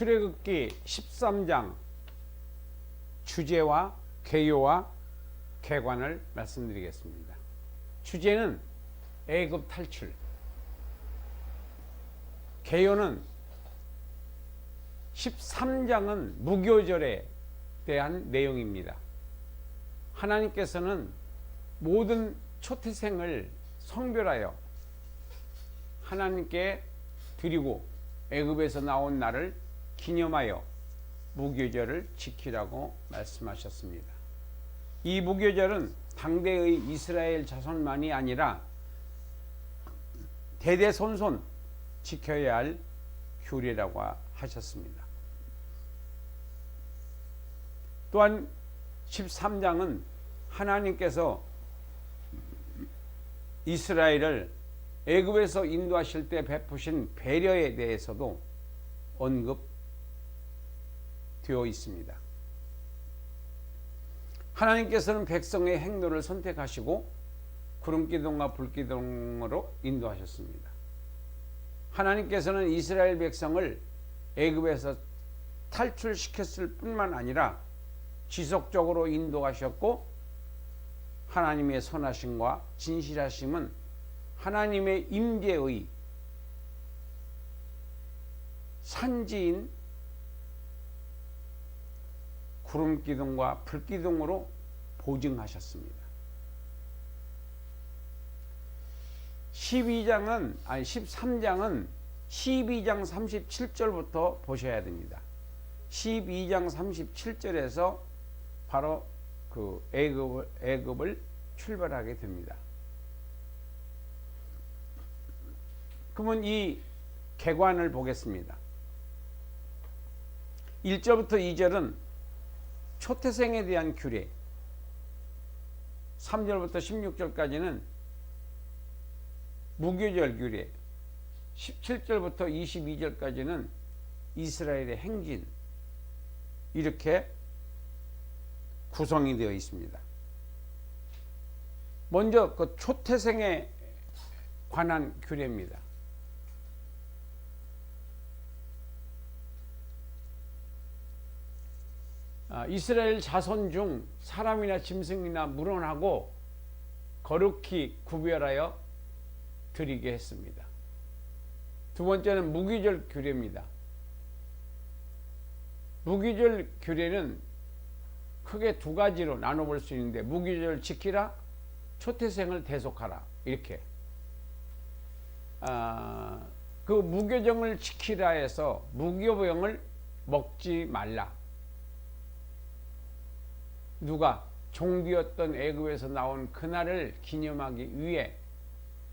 출애굽기 13장 주제와 개요와 개관을 말씀드리겠습니다. 주제는 애굽 탈출. 개요는 13장은 무교절에 대한 내용입니다. 하나님께서는 모든 초태생을 성별하여 하나님께 드리고 애굽에서 나온 날을 기념하여 무교절을 지키라고 말씀하셨습니다. 이 무교절은 당대의 이스라엘 자손만이 아니라 대대손손 지켜야 할 규례라고 하셨습니다. 또한 13장은 하나님께서 이스라엘을 애굽에서 인도하실 때 베푸신 배려에 대해서도 언급 되어 있습니다. 하나님께서는 백성의 행로를 선택하시고 구름기둥과 불기둥으로 인도하셨습니다. 하나님께서는 이스라엘 백성을 애굽에서 탈출시켰을 뿐만 아니라 지속적으로 인도하셨고 하나님의 선하심과 진실하심은 하나님의 임재의 산지인 구름 기둥과 불 기둥으로 보증하셨습니다. 12장은 아니 13장은 12장 37절부터 보셔야 됩니다. 12장 37절에서 바로 그 애굽을, 애굽을 출발하게 됩니다. 그러면 이 개관을 보겠습니다. 1절부터 2절은 초태생에 대한 규례, 3절부터 16절까지는 무교절 규례, 17절부터 22절까지는 이스라엘의 행진, 이렇게 구성이 되어 있습니다. 먼저 그 초태생에 관한 규례입니다. 이스라엘 자손 중 사람이나 짐승이나 물어나고 거룩히 구별하여 드리게 했습니다. 두 번째는 무기절 규례입니다. 무기절 규례는 크게 두 가지로 나눠볼 수 있는데 무기절 지키라, 초태생을 대속하라 이렇게. 아, 그 무교정을 지키라 해서 무교병을 먹지 말라. 누가 종비였던 애굽에서 나온 그날을 기념하기 위해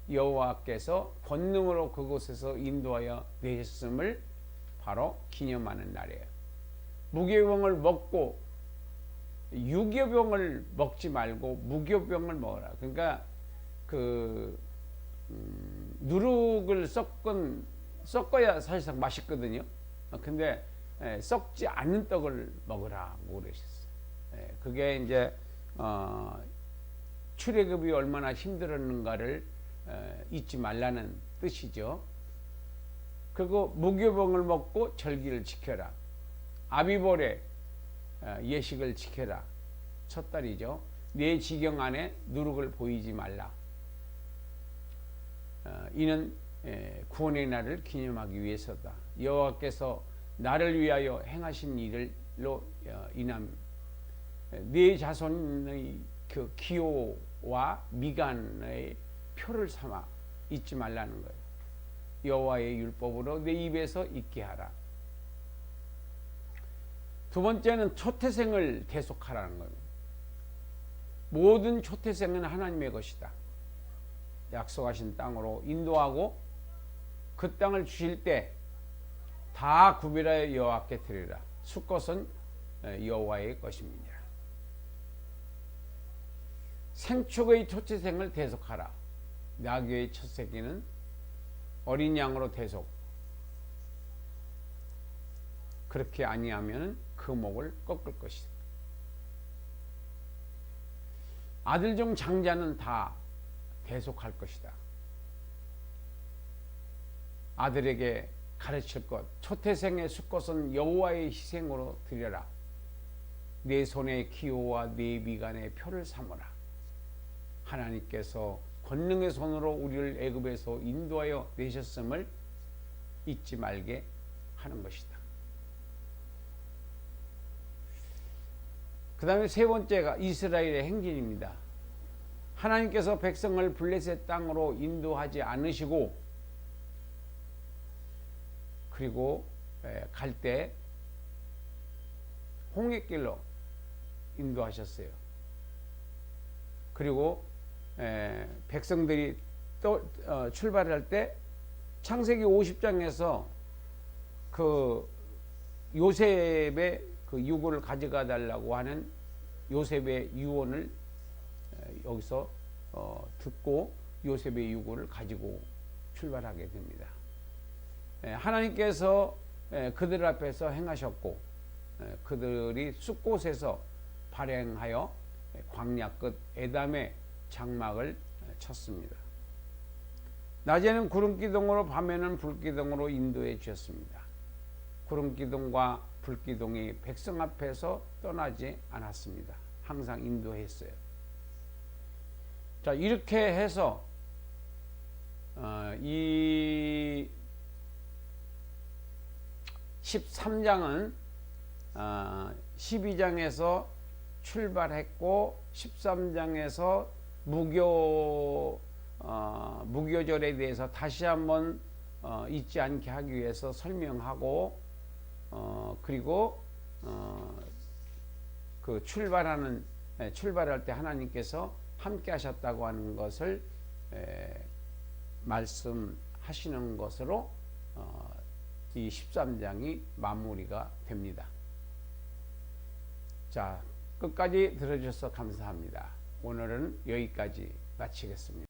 여호와께서 권능으로 그곳에서 인도하여 내셨음을 바로 기념하는 날이에요. 무교병을 먹고 유교병을 먹지 말고 무교병을 먹어라. 그러니까 그 음, 누룩을 섞은 섞어야 사실상 맛있거든요. 근데 에, 썩지 않는 떡을 먹으라고 그러셨어요. 에, 그게 이제 어, 출애굽이 얼마나 힘들었는가를 에, 잊지 말라는 뜻이죠. 그리고 무교병을 먹고 절기를 지켜라. 아비볼에 어, 예식을 지켜라. 첫 달이죠. 내 지경 안에 누룩을 보이지 말라. 어, 이는 구원의 날을 기념하기 위해서다. 여호와께서 나를 위하여 행하신 일로 어, 인함. 네 자손의 그 기호와 미간의 표를 삼아 잊지 말라는 거예요. 여호와의 율법으로 내 입에서 잊게 하라. 두 번째는 초태생을 대속하라는 겁니다. 모든 초태생은 하나님의 것이다. 약속하신 땅으로 인도하고 그 땅을 주실 때 다 구별하여 여호와께 드리라. 수것은 여호와의 것입니다. 생축의 초태생을 대속하라. 나귀의 첫 새끼는 어린 양으로 대속. 그렇게 아니하면 그 목을 꺾을 것이다. 아들 중 장자는 다 대속할 것이다. 아들에게 가르칠 것 초태생의 수꽃은 여호와의 희생으로 드려라 내 손의 기호와 내 미간의 표를 삼으라 하나님께서 권능의 손으로 우리를 애굽에서 인도하여 내셨음을 잊지 말게 하는 것이다. 그 다음에 세 번째가 이스라엘의 행진입니다. 하나님께서 백성을 블레셋 땅으로 인도하지 않으시고 그리고 갈 때 홍해길로 인도하셨어요. 그리고 에, 백성들이 또 어, 출발할 때 창세기 50장에서 그 요셉의 그 유고를 가져가 달라고 하는 요셉의 유언을 에, 여기서 어, 듣고 요셉의 유고를 가지고 출발하게 됩니다. 에, 하나님께서 에, 그들 앞에서 행하셨고 에, 그들이 숲곳에서 발행하여 광야 끝 에담의 장막을 쳤습니다. 낮에는 구름 기둥으로 밤에는 불 기둥으로 인도해 주셨습니다. 구름 기둥과 불 기둥이 백성 앞에서 떠나지 않았습니다. 항상 인도했어요. 자 이렇게 해서 어, 이 13장은 어, 12장에서 출발했고 13장에서 무교 어, 무교절에 대해서 다시 한번 어, 잊지 않게 하기 위해서 설명하고 어, 그리고 어, 그 출발하는 에, 출발할 때 하나님께서 함께 하셨다고 하는 것을 에, 말씀하시는 것으로 어, 이 13장이 마무리가 됩니다. 자, 끝까지 들어주셔서 감사합니다. 오늘은 여기까지 마치겠습니다.